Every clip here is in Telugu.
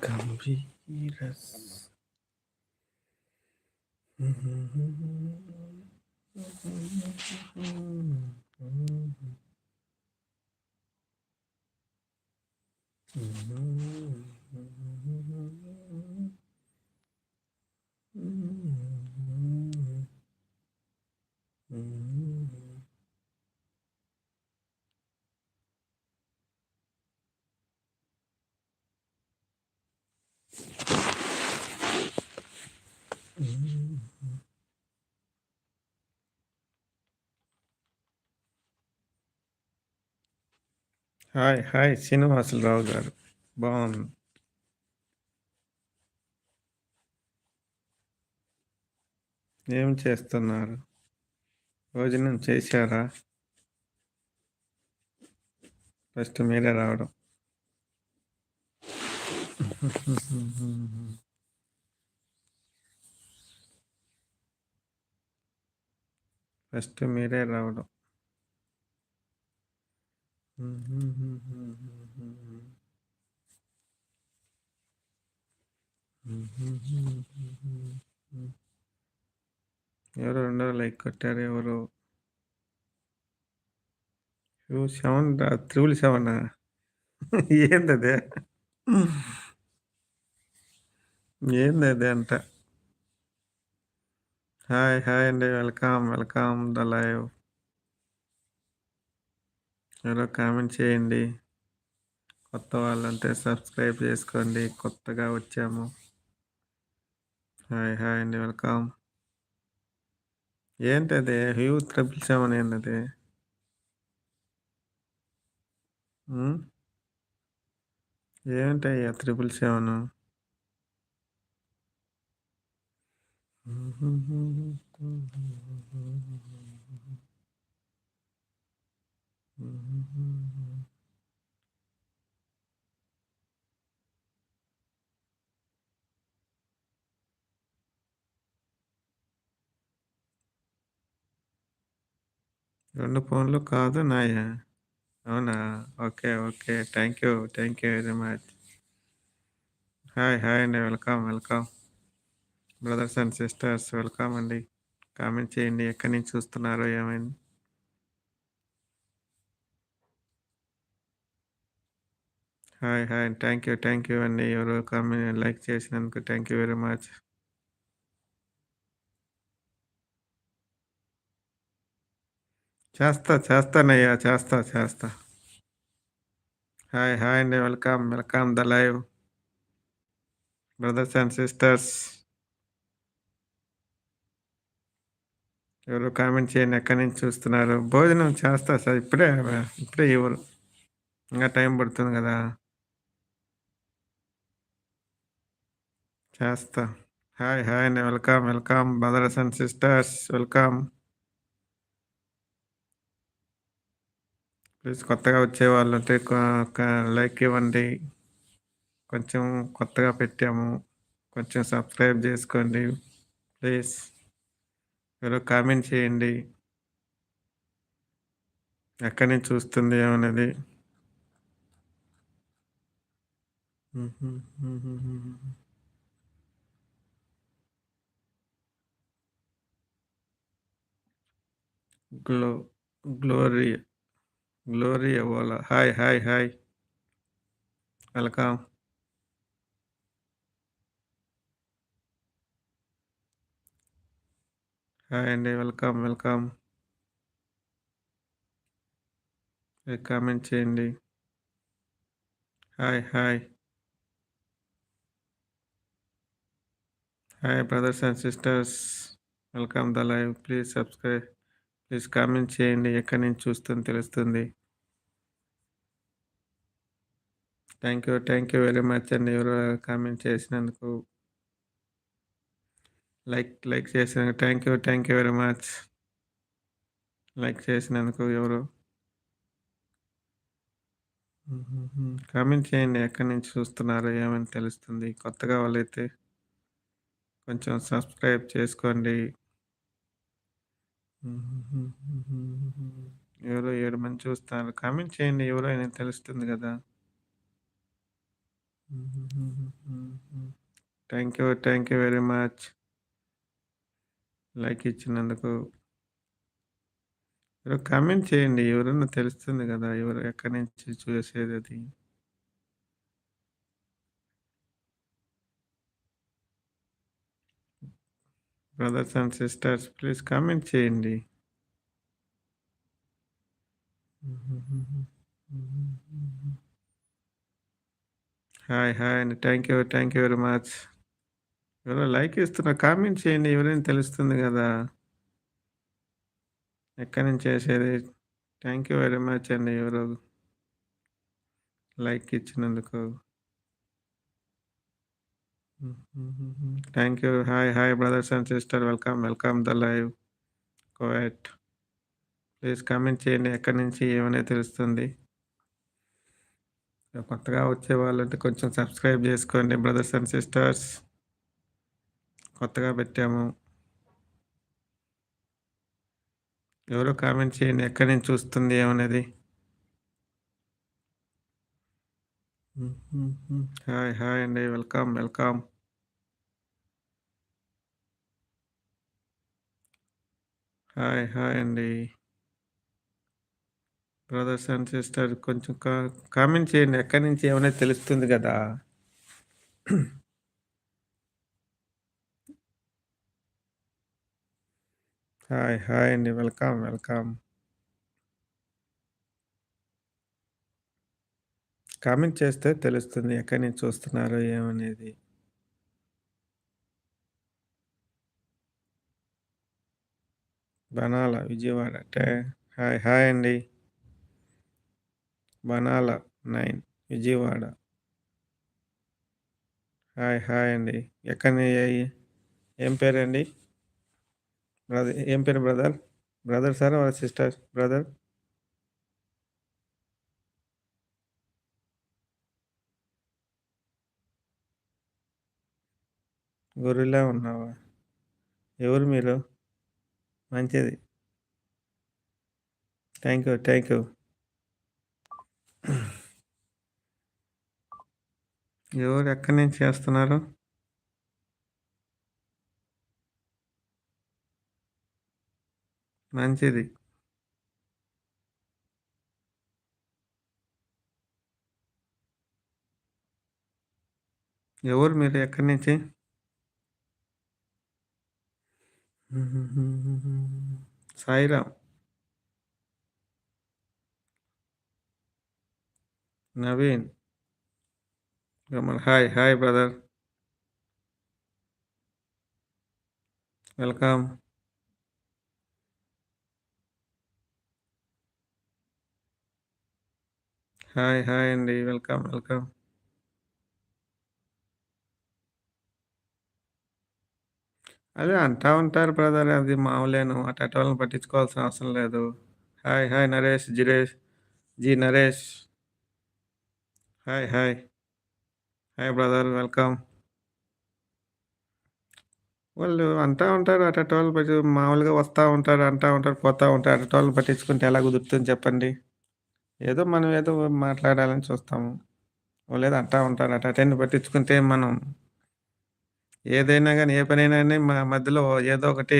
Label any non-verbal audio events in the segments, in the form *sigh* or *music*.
Cambiras. Mm-hmm. Hi hi. Srinivasarao గారు. బాగుంది ఏం చేస్తున్నారు? భోజనం చేశారా? ఫస్ట్ మీరే రావడం. ఫస్ట్ మీరే రావడం. ఎవరో రెండో లైక్ కొట్టారు ఎవరు. సెవెన్ త్రిబుల్ సెవెన్ ఏంది అదే? ఏంది అదే అంట? హాయ్ హాయ్ అండి వెల్కమ్ వెల్కమ్ ద లైవ్ ఎవరో కామెంట్ చేయండి. కొత్త వాళ్ళంటే సబ్స్క్రైబ్ చేసుకోండి. కొత్తగా వచ్చాము. హాయ్ హాయ్ అండి. వెల్కమ్ ఏంటది? హ్యూ ట్రిపుల్ సెవెన్ ఏంటది? ఏంటయ్యా త్రిపుల్ సెవెన్ రెండు ఫోన్లు కాదు నాయా. అవునా? Okay okay. Thank you thank you very much hi hi అండి. Welcome welcome brothers and sisters welcome అండి. కామెంట్ చేయండి. ఎక్కడి నుంచి చూస్తున్నారో? ఏమైంది? Hi hi. Thank you thank you అండి. ఎవరు కామెంట్ లైక్ చేసినందుకు థ్యాంక్ యూ వెరీ మచ్. చేస్తా చేస్తానయ్యా చేస్తా చేస్తా. హాయ్ హాయ్ అండి. Welcome welcome the live. Brothers and sisters. ఎవరు కామెంట్ చేయండి ఎక్కడి నుంచి చూస్తున్నారు? భోజనం చేస్తా సార్. ఇప్పుడే ఇప్పుడే ఎవరు ఇంకా టైం పడుతుంది కదా. చేస్తా. హాయ్ హాయ్ అండి. Welcome welcome. Brothers and sisters welcome. Please కొత్తగా వచ్చే వాళ్ళు అంటే లైక్ ఇవ్వండి. కొంచెం కొత్తగా పెట్టాము. కొంచెం సబ్స్క్రైబ్ చేసుకోండి. ప్లీజ్. ఎవరో కామెంట్ చేయండి. ఎక్కడి నుంచి చూస్తుంది ఏమనేది? Glow glory Gloria. Gloria Walla. Hi, hi, hi. Welcome. Hi, and welcome, welcome. Welcome and changing. Hi, hi. Hi, brothers and sisters. Welcome the live. Please subscribe. Please comment చేయండి ఎక్కడి నుంచి చూస్తుంది తెలుస్తుంది. Thank you thank you very much అండి ఎవరు కామెంట్ చేసినందుకు. లైక్ లైక్ చేసినందుకు thank you thank you very much like చేసినందుకు ఎవరు. Mm-hmm. కామెంట్ చేయండి ఎక్కడి నుంచి చూస్తున్నారో ఏమని తెలుస్తుంది. కొత్తగా వాళ్ళైతే కొంచెం సబ్స్క్రైబ్ చేసుకోండి. ఎవరో ఏడు మంది చూస్తారు. కామెంట్ చేయండి ఎవరో అని తెలుస్తుంది గదా! Thank you. Thank you very much. Like ఇచ్చినందుకు. ఎవరో కామెంట్ చేయండి. ఎవరన్నా తెలుస్తుంది గదా! ఎవరు ఎక్కడి నుంచి చూసేదది. Brothers and sisters please comment చేయండి. హాయ్ హాయ్ అండి. Thank you. Thank you very much. ఎవరో లైక్ ఇస్తున్నారు. కామెంట్ చేయండి. ఎవరైనా తెలుస్తుంది కదా ఎక్కడి నుంచి చేసేది. థ్యాంక్ యూ వెరీ మచ్ అండి. ఎవరో లైక్ ఇచ్చినందుకు. Thank you. Hi hi brothers and sister welcome. Welcome the live. కోయట్. Please comment చేయండి. ఎక్కడి నుంచి ఏమనేది తెలుస్తుంది. కొత్తగా వచ్చే వాళ్ళంటే కొంచెం సబ్స్క్రైబ్ చేసుకోండి బ్రదర్స్ అండ్ సిస్టర్స్. కొత్తగా పెట్టాము. ఎవరో కామెంట్ చేయండి. ఎక్కడి నుంచి చూస్తుంది ఏమనేది. హాయ్ హాయ్ అండి. వెల్కమ్. వెల్కమ్. హాయ్ హాయ్ అండి. బ్రదర్స్ అండ్ సిస్టర్ కొంచెం కా కామెంట్ చేయండి. ఎక్కడి నుంచి ఏమైనా తెలుస్తుంది కదా హాయ్ హాయ్ అండి. వెల్కమ్. వెల్కమ్. కామెంట్ చేస్తే తెలుస్తుంది. ఎక్కడి నుంచి చూస్తున్నారు ఏమనేది. బనాల విజయవాడ. టే హాయ్ హాయ్ అండి. బనాల నైన్ విజయవాడ. హాయ్ హాయ్ అండి. ఎక్కడి ఏం పేరండి? బ్రదర్ ఏం పేరు బ్రదర్? బ్రదర్ సార్ వాళ్ళ సిస్టర్? బ్రదర్? గొర్రెలా ఉన్నావా? ఎవరు మీరు? మంచిది. Thank you. Thank you. ఎవరు ఎక్కడి నుంచి చేస్తున్నారు? మంచిది. ఎవరు మీరు? ఎక్కడి నుంచి? Sairam. Naveen. Ramana hi. Hi brother. Welcome. Hi. Hi అండి. వెల్కమ్. వెల్కమ్. అదే అంటా ఉంటారు బ్రదర్. అది మామూలేను. వాళ్ళని పట్టించుకోవాల్సిన అవసరం లేదు. హాయ్. హాయ్ నరేష్. జిరేష్. G Naresh. Hi. Hi. Hi brother. Welcome. వాళ్ళు అంటా ఉంటారు. అటాటోళ్ళు పట్టి మామూలుగా వస్తూ ఉంటారు. అంటా ఉంటారు. పోతూ ఉంటారు. అటాటోళ్ళని పట్టించుకుంటే ఎలా కుదురుతుంది చెప్పండి. ఏదో మనం ఏదో మాట్లాడాలని చూస్తాము. వాళ్ళేదో అంటా ఉంటారు. అటాటోన్ని పట్టించుకుంటే మనం ఏదైనా కానీ ఏ పనైనా కానీ మా మధ్యలో ఏదో ఒకటి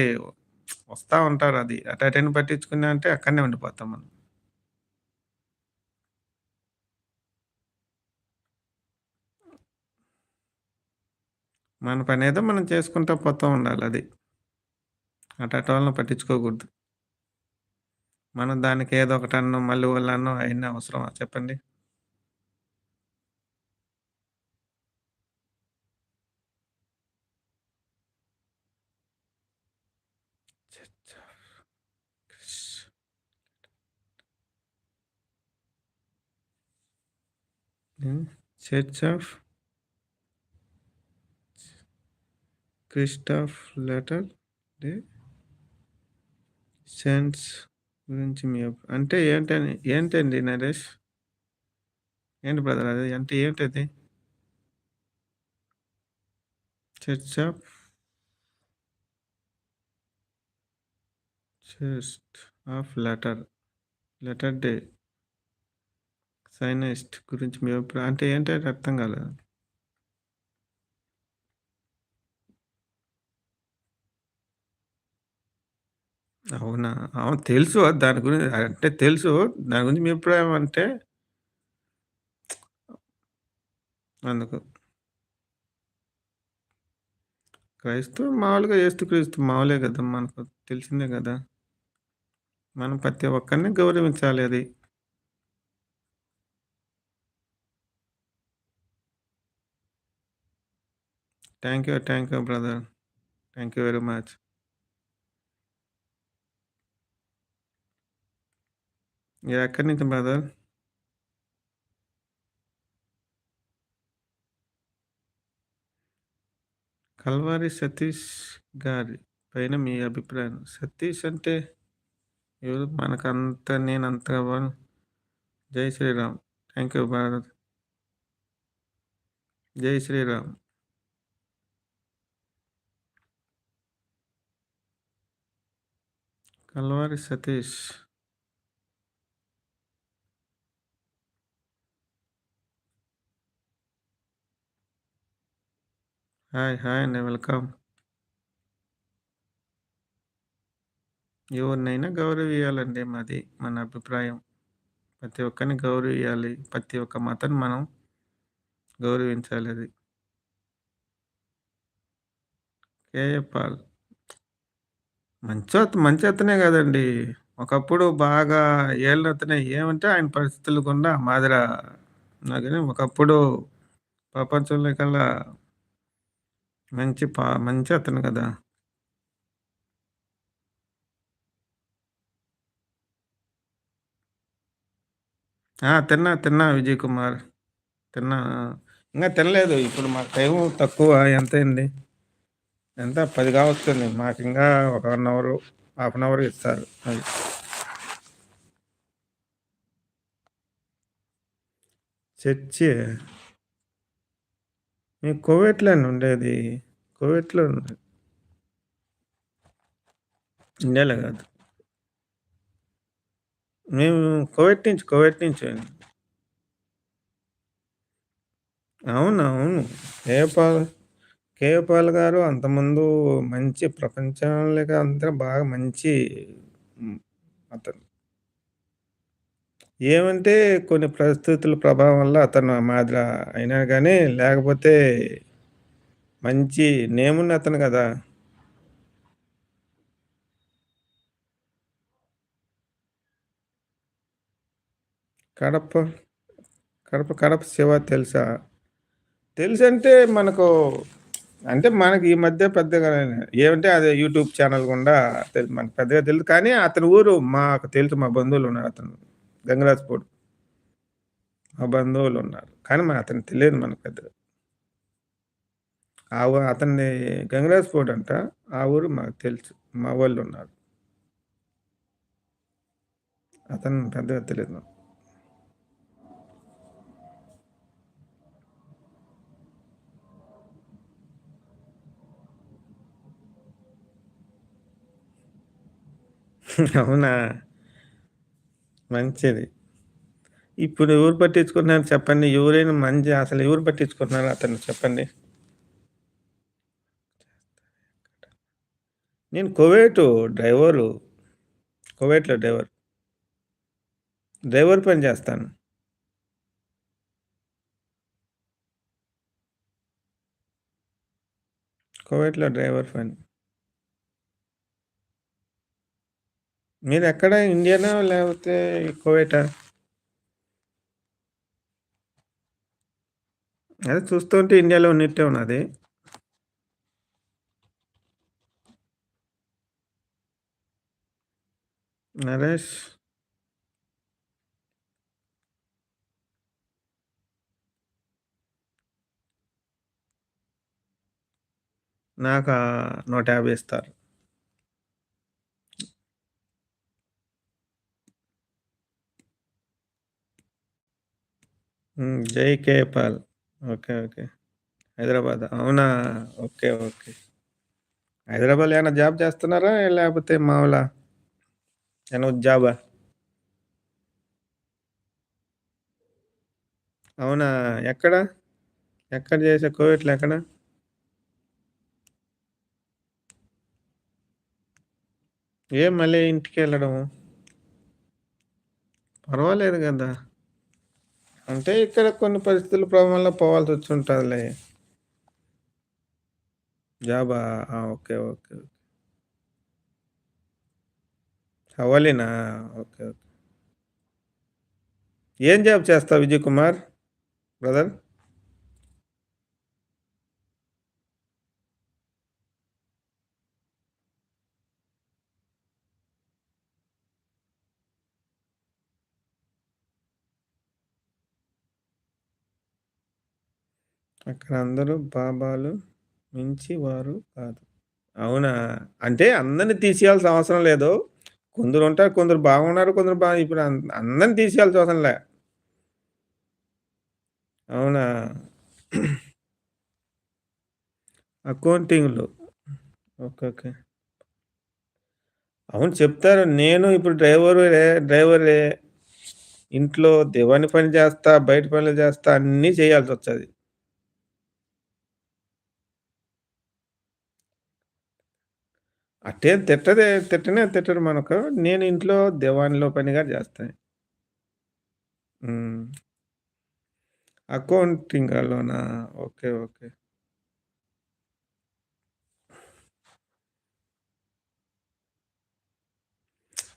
వస్తూ ఉంటారు అది. అటు అటైనా పట్టించుకున్నా అంటే అక్కడనే ఉండిపోతాం మనం. మన పని ఏదో మనం చేసుకుంటా పోతా ఉండాలది. అటాటోళ్ళని పట్టించుకోకూడదు. మనం దానికి ఏదో ఒకటి మళ్ళీ వాళ్ళన్నో అయినా అవసరమా చెప్పండి? Church of church of Christ of latter day గురించి మీ అంటే ఏంటని ఏంటండి నరేష్? ఏంటి బ్రదర్ అది? అంటే ఏంటది? Church of Christ of latter latter day. సైనైస్ట్ గురించి మీ అభిప్రాయం అంటే ఏంటంటే అర్థం కాలేదు. అవునా? అవును తెలుసు దాని గురించి అంటే తెలుసు. దాని గురించి మీ అభిప్రాయం అంటే అందుకు. క్రైస్తవం మామూలుగా యేసుక్రీస్తు మామూలే కదా మనకు తెలిసిందే కదా మనం ప్రతి ఒక్కరిని గౌరవించాలి అది. Thank you. Thank you brother. Thank you very much. ఎక్కడి నుంచి బ్రదర్? కల్వారి సతీష్ గారి పైన మీ అభిప్రాయం. సతీష్ అంటే ఎవరు? మనకంత నేను అంత జై శ్రీరామ్. థ్యాంక్ యూ భారత్ జై Shriram. Calvary Satish. Hi. Hi అండి. వెల్కమ్. ఎవరినైనా గౌరవించాలండి మాది మన అభిప్రాయం. ప్రతి ఒక్కరిని గౌరవించాలి ప్రతి ఒక్క మతాన్ని మనం గౌరవించాలి అది. KA Paul. మంచోత్ మంచి అతనే కదండి ఒకప్పుడు బాగా ఏలినతనే ఏమంటే ఆయన పరిస్థితులు గుండా మాదిర నాకని ఒకప్పుడు ప్రపంచంలో కల్లా మంచి పా మంచి అతను కదా తిన్నా. తిన్నా విజయ్ కుమార్. తిన్నా. ఇంకా తినలేదు. ఇప్పుడు మాకు టైం తక్కువ. ఎంత అండి ఎంత 10 కావస్తుంది. ఇంకా ఒక one hour half an hour ఇస్తారు. అది. చర్చి. మేము కోవిడ్లో అండి ఉండేది. కోవిడ్లో ఉండేది ఇండియాలో కాదు మేము కోవెట్ నుంచి, కువైట్ నుంచి అవును. అవును. కేపాల్ పాల్ గారు అంతమందు మంచి ప్రపంచంలోకి అందరూ బాగా మంచి అతను. ఏమంటే కొన్ని పరిస్థితుల ప్రభావం వల్ల అతను మాదిర అయినా కానీ లేకపోతే మంచి నేమున్న అతను కదా కడప, కడప కడప శివ తెలుసా? తెలుసంటే మనకు అంటే మనకి ఈ మధ్య పెద్దగా ఏమంటే అది యూట్యూబ్ ఛానల్ గుండా మనకు పెద్దగా తెలుసు కానీ అతని ఊరు మాకు తెలుసు. మా బంధువులు ఉన్నారు అతను. గంగరాజ్పూర్ మా బంధువులు ఉన్నారు కానీ మన అతనికి తెలియదు మనకు పెద్దగా. ఆ ఊ గంగరాజ్పూర్ అంట ఆ ఊరు మాకు తెలుసు. మా వాళ్ళు ఉన్నారు అతను పెద్దగా తెలియదు *laughs* అవునా? మంచిది. ఇప్పుడు ఎవరు పట్టించుకుంటున్నారు చెప్పండి? ఎవరైనా మంచి అసలు ఎవరు పట్టించుకుంటున్నారు అతను చెప్పండి? నేను కువైటు డ్రైవరు. కువైట్‌లో డ్రైవర్. డ్రైవర్ పని చేస్తాను కువైట్‌లో డ్రైవర్ పని. మీరెక్కడ ఇండియానా? లేకపోతే కువైటా? అదే చూస్తుంటే ఇండియాలో ఉన్నట్టే ఉన్నది. నరేష్. నాకు నూట యాభై ఇస్తారు. జై K Paul okay okay. Hyderabad. అవునా? Okay okay. హైదరాబాద్ ఏమైనా జాబ్ చేస్తున్నారా? లేకపోతే మామూలా ఏమైనా జాబా? అవునా? ఎక్కడ? ఎక్కడ చేసే కోవిడ్ ఎక్కడ? ఏ మళ్ళీ ఇంటికి వెళ్ళడం పర్వాలేదు కదా. అంటే ఇక్కడ కొన్ని పరిస్థితుల ప్రభావం వల్ల ఉంటుందిలే జాబా? Okay okay. ఓకే. హవాలీనా? ఓకే. ఓకే. ఏం జాబ్ చేస్తావు విజయ్ కుమార్ బ్రదర్? అక్కడ అందరూ బాబాలు మించి వారు కాదు. అవునా? అంటే అందరిని తీసేయాల్సిన అవసరం లేదు. కొందరు ఉంటారు కొందరు బాగున్నారు, కొందరు బా ఇప్పుడు అందరిని తీసేయాల్సిన అవసరం లే. అవునా? అకౌంటింగ్‌లో. ఓకే. ఓకే. అవును చెప్తారు. నేను ఇప్పుడు డ్రైవరులే డ్రైవరే. ఇంట్లో దేవాని పని చేస్తా, బయట పనులు చేస్తా, అన్నీ చేయాల్సి వచ్చేది అట్టే తిట్టదే తిట్టనే తిట్టరు మనకు. నేను ఇంట్లో దివాన్‌లో పని చేస్తాను చేస్తా. హ్మ్. అకౌంటింగ్‌లోనా? ఓకే. ఓకే.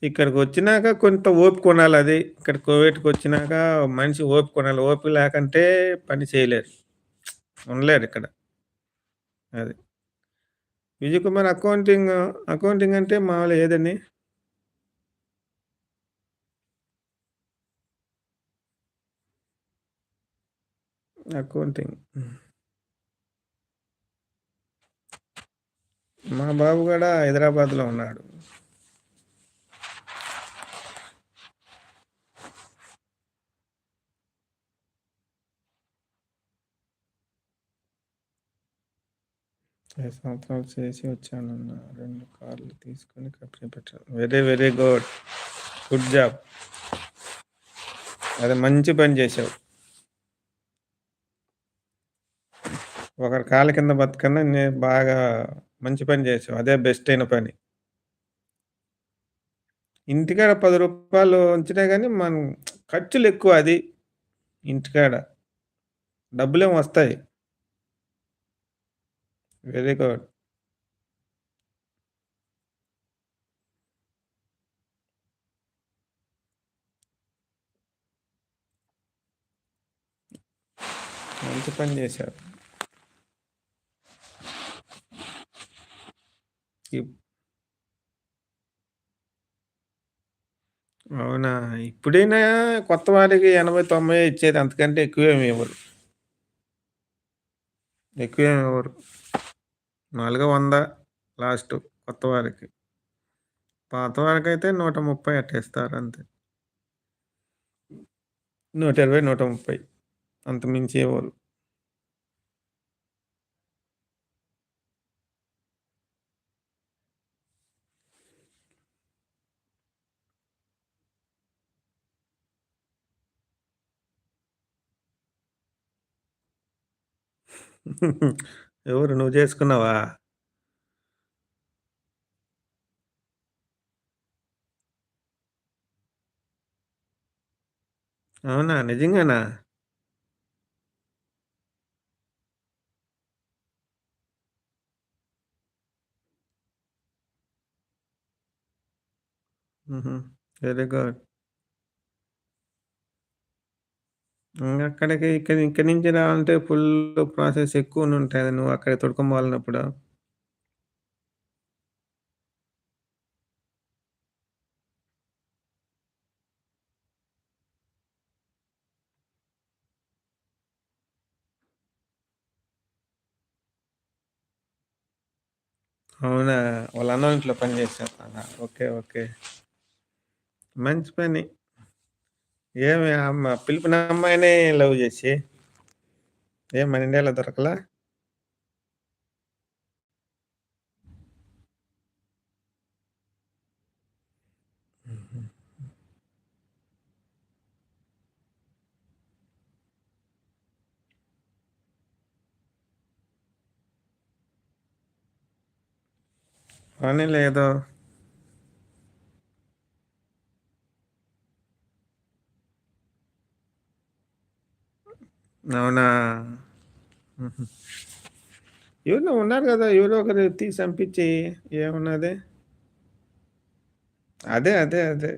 ఇక్కడికొచ్చినాక కొంత ఓపు కొనాలి అది ఇక్కడ కోవిడ్కి వచ్చినాక మనిషి ఓపికుండాలి. ఓపిక లేకంటే పని చేయలేరు. ఉండలేరు ఇక్కడ అది. విజయ్ కుమార్ అకౌంటింగ్, అకౌంటింగ్ అంటే మామూలు ఏదండి? అకౌంటింగ్. మా బాబు కూడా హైదరాబాద్‌లో ఉన్నాడు. ఐదు సంవత్సరాలు చేసి వచ్చానన్న. రెండు కార్లు తీసుకొని కంపెనీ పెట్టాను. Very very good. Good job. అదే మంచి పని చేసావు ఒకరి కాళ్ళ కింద బతకన్నా నేను బాగా మంచి పని చేసావు అదే బెస్ట్ అయిన పని. ఇంటికాడ పది రూపాయలు ఉంచినా కానీ మన ఖర్చులు ఎక్కువ అది. ఇంటికాడ. డబ్బులేం వస్తాయి. Very good. మంచి పని చేశారు. అవునా? ఇప్పుడైనా కొత్త వారికి 80, 90 ఇచ్చేది. అంతకంటే ఎక్కువేమి ఇవ్వరు. ఎక్కువేమి ఇవ్వరు. నాలుగు వంద లాస్ట్ కొత్త వారికి పాత వారికి అయితే నూట ముప్పై అట్టేస్తారు అంతే నూట ఇరవై నూట ముప్పై అంత మించి ఇవ్వరు ఎవరు నువ్వు చేసుకున్నావా? అవునా? నిజంగానా? Very good. హ్మ్. అక్కడికి ఇక్కడ ఇక్కడి నుంచి రావాలంటే ఫుల్ ప్రాసెస్ ఎక్కువనుంటాయి. నువ్వు అక్కడ తోడుకొని అవునా? వాళ్ళ అన్న ఇంట్లో పని చేసేవాళ్ళా? ఓకే. ఓకే. మంచి పని. ఏమి అమ్మ పిలిపిన అమ్మాయినే లవ్ చేసి. ఏం మన ఇండియాలో దొరకలా? అని లేదో అవునా హుహు. ఉన్నారు కదా ఎవరో ఒకరు తీసి పంపించి ఏమున్నది? అదే. అదే. అదే.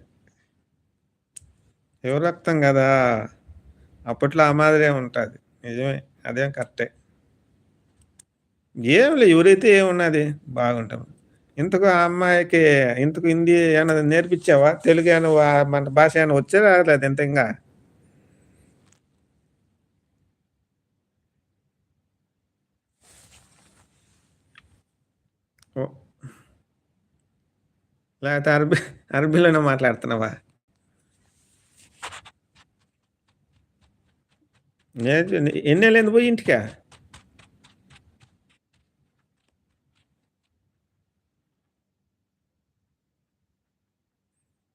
ఎవరు రక్తం కదా అప్పట్లో ఆ మాదిరే ఉంటుంది నిజమే. అదేం కరెక్టే. ఏంలే ఎవరైతే ఏమున్నది బాగుంటాం. ఇంతకు ఆ అమ్మాయికి ఇంతకు హిందీ ఏమన్నా నేర్పించావా? తెలుగు ఏమైనా మన భాష ఏమైనా వచ్చే రాలేదు ఇంత ఇంకా లేకపోతే అరబీ అరబీలోనే మాట్లాడుతున్నావా? నేర్చు ఎందుకు పోయి ఇంటికా?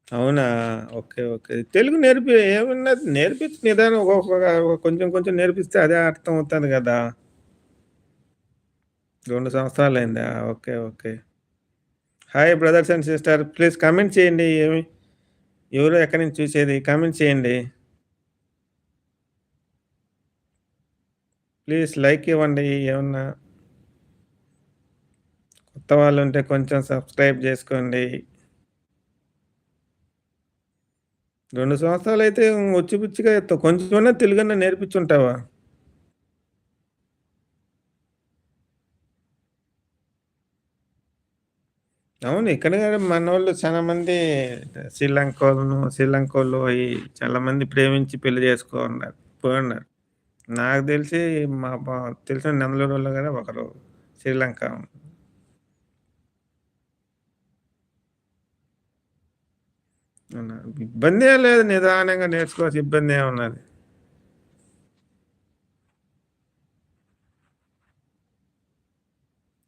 అవునా! ఓకే. ఓకే. తెలుగు నేర్పి ఏమున్నది నేర్పించి నిదానం కొంచెం కొంచెం నేర్పిస్తే అదే అర్థం అవుతుంది కదా రెండు సంవత్సరాలు అయిందా okay. Okay. Hi brothers and sister please comment చేయండి. ఏమి ఎవరో ఎక్కడి నుంచి చూసేది కామెంట్ చేయండి. ప్లీజ్ లైక్ ఇవ్వండి ఏమన్నా. కొత్త వాళ్ళు ఉంటే కొంచెం సబ్స్క్రైబ్ జేసుకోండి. 2 సంవత్సరాలయితే వచ్చి వచ్చిపుచ్చిగా కొంచెమన్నా తెలుగన్నా నేర్పించుంటావా? అవును. ఇక్కడ వాళ్ళు చాలా మంది శ్రీలంక శ్రీలంకోళ్ళు ఈ చాలా మంది ప్రేమించి పెళ్ళి జేసుకోన్నారు. పోయినారు నాకు తెలిసి మా బా తెలిసిన వాళ్ళు కదా ఒకరు శ్రీలంక. ఇబ్బంది లేదు. నిదానంగా నేర్చుకోవచ్చు. ఇబ్బందేమున్నది?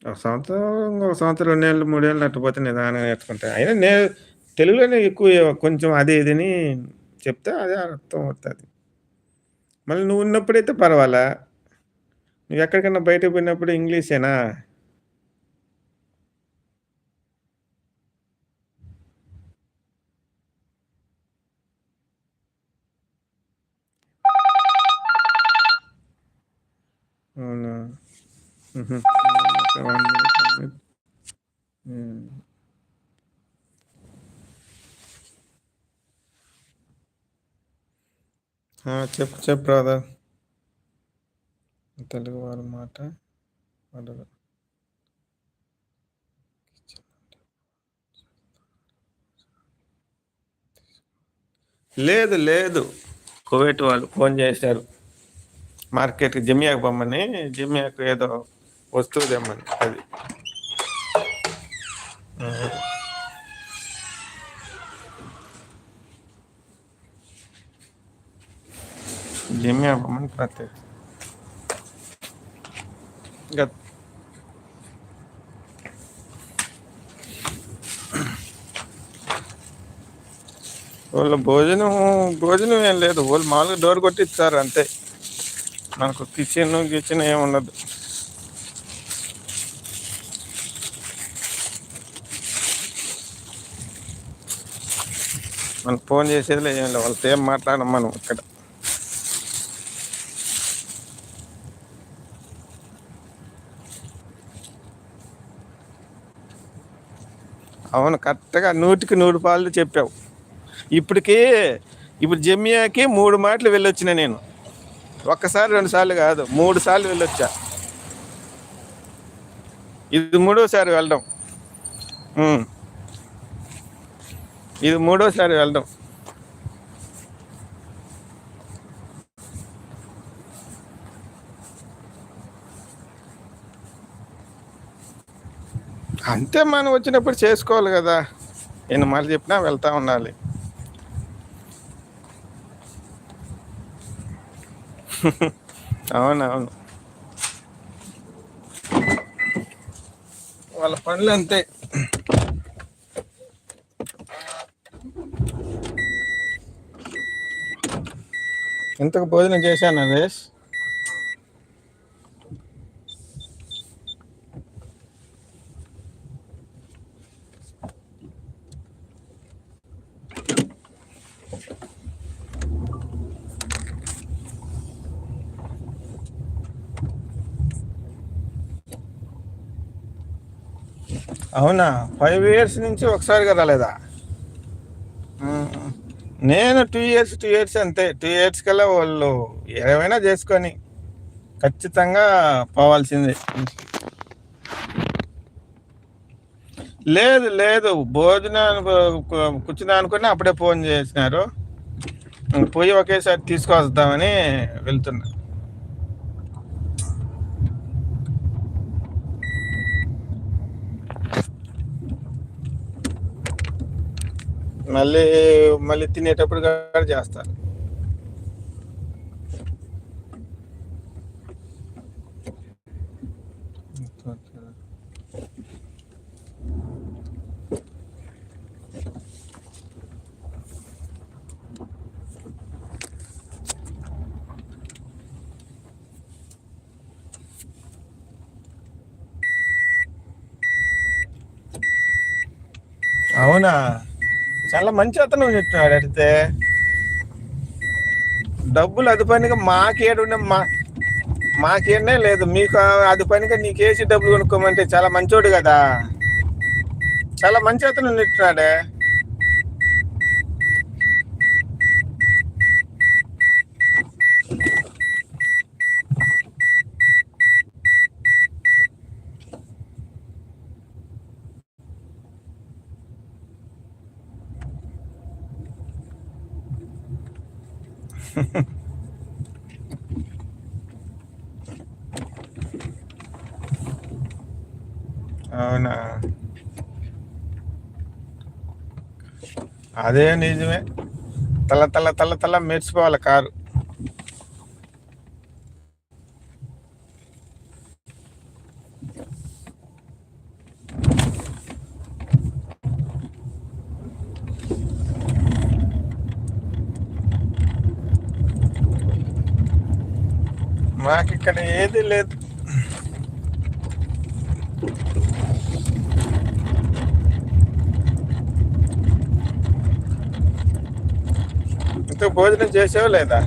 ఒక సంవత్సరం, ఒక సంవత్సరం, 2 నెలలు, 3 ఏళ్ళు అట్ట పోతే నిదానంగా నేర్చుకుంటా. అయినా నే తెలుగులోనే ఎక్కువ కొంచెం అదే ఇదని చెప్తే అదే అర్థం అవుతుంది మళ్ళీ నువ్వు ఉన్నప్పుడైతే పర్వాలా. ఎక్కడికైనా బయట పోయినప్పుడు ఇంగ్లీషేనా? అవునా! చెప్పు చెప్పు బ్రదర్. తెలుగు వారి మాట అడగ లేదు. లేదు. కువైట్ వాళ్ళు ఫోన్ చేశారు మార్కెట్‌కి జిమ్యాకు పొమ్మని, జమియాకు ఏదో వస్తువు అది. హ్మ్. అవ్వమని ప్రత్యేక ఇంగ భోజనం, భోజనం ఏం లేదు. వాళ్ళు మామూలుగా డోర్ కొట్టిస్తారు అంతే. మనకు కిచెన్ కిచెన్ ఏమి ఉండదు మనం ఫోన్ జేసేదిలే ఏం లేదు వాళ్ళతో ఏం మాట్లాడం మనం ఇక్కడ. అవును. కరెక్ట్‌గా నూటికి నూరు పాలు చెప్పావు. ఇప్పటికీ ఇప్పుడు జమ్యాకి మూడు మాటలు వెళ్ళొచ్చిన నేను. ఒక్కసారి, రెండు సార్లు కాదు మూడు సార్లు వెళ్ళొచ్చా. ఇది మూడోసారి వెళ్ళడం. ఇది మూడోసారి వెళ్ళడం. అంతే మనం వచ్చినప్పుడు చేసుకోవాలి కదా నేను మళ్ళీ చెప్పినా వెళ్తా ఉండాలి. అవునవును. వాళ్ళ పనులు అంతే ఇంతకు భోజనం చేశాను నరేష్ అవునా? ఫైవ్ ఇయర్స్ నుంచి ఒకసారిగా రాలేదా? నేను టూ ఇయర్స్ టూ ఇయర్స్ అంతే. టూ ఇయర్స్ కల్లా వాళ్ళు ఏమైనా చేసుకొని ఖచ్చితంగా పోవాల్సిందే. లేదు లేదు. భోజనాన్ని కూర్చున్నా అనుకుని అప్పుడే ఫోన్ చేసినారు. పోయి ఒకేసారి తీసుకొస్తామని వెళ్తున్నా. మళ్ళీ మళ్ళీ తినేటప్పుడు కూడా చేస్తారు. అవునా? చాలా మంచి అతను చెప్తున్నాడు అడిగితే డబ్బులు అది పనిగా మాకేడుండే మా మాకేనే లేదు. మీకు అది పనిగా నీకేసి డబ్బులు కొనుక్కోమంటే చాలా మంచోడు కదా. చాలా మంచి అతను చెప్తున్నాడే అవునా అదే నిజమే. తల తల తల తల మెరిసిపోవాలి కారు. మాకు ఇక్కడ ఏది లేదు ఇంత భోజనం చేసావు లేదా?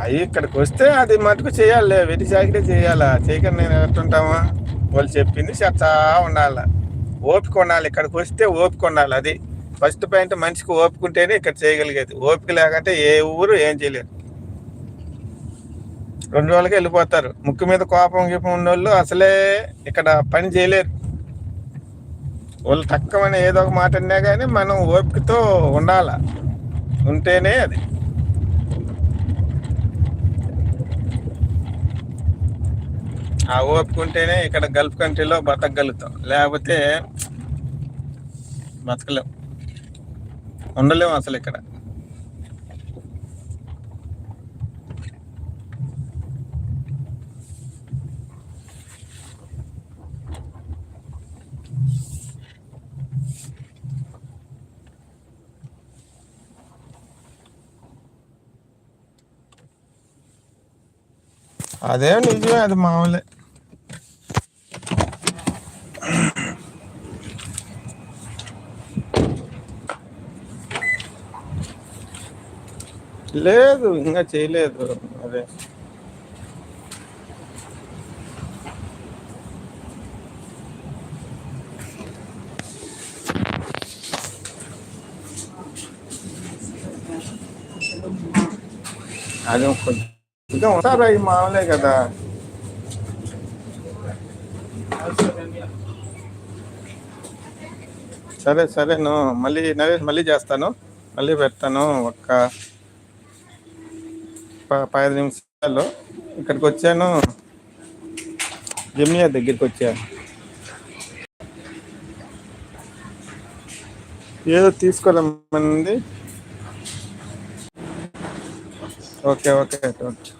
అవి ఇక్కడికి వస్తే అది మటుకు చేయాలి. వెటి చాకిరీ చేయాలా? చేయకుండా నేను ఎట్టుంటామా వాళ్ళు చెప్పింది చెప్తా ఉండాలి. ఓపిక ఉండాలి. ఇక్కడికి వస్తే ఓపిక ఉండాలి. అది ఫస్ట్ పాయింట్ మనిషికి ఓపిక ఉంటేనే ఇక్కడ చేయగలిగేది. ఓపిక లేకుంటే ఏ ఊరు ఏం చేయలేదు. రెండు రోజులకి వెళ్ళిపోతారు. ముక్కు మీద కోపం గీపం ఉన్నోళ్ళు అసలే ఇక్కడ పని చేయలేరు. వాళ్ళు తక్కువని ఏదో ఒక మాట అన్నా కానీ మనం ఓపికతో ఉండాల? ఉంటేనే అది. ఆ ఓపిక ఉంటేనే ఇక్కడ గల్ఫ్ కంట్రీలో బతకగలుగుతాం. లేకపోతే బతకలేం. ఉండలేము అసలు ఇక్కడ. అదేం నిజమే అది మామూలే లేదు ఇంకా చేయలేదు అదే అది కొంచెం ఉంటారు అవి మామూలే కదా. సరే సరేను మళ్ళీ నరేష్ మళ్ళీ చేస్తాను. మళ్ళీ పెడతాను ఒక్క ప- పది నిమిషాల్లో. ఇక్కడికి వచ్చాను. జమియా దగ్గరికి వచ్చాను. ఏదో తీసుకోరమ్మంది ఓకే ఓకే ఓకే.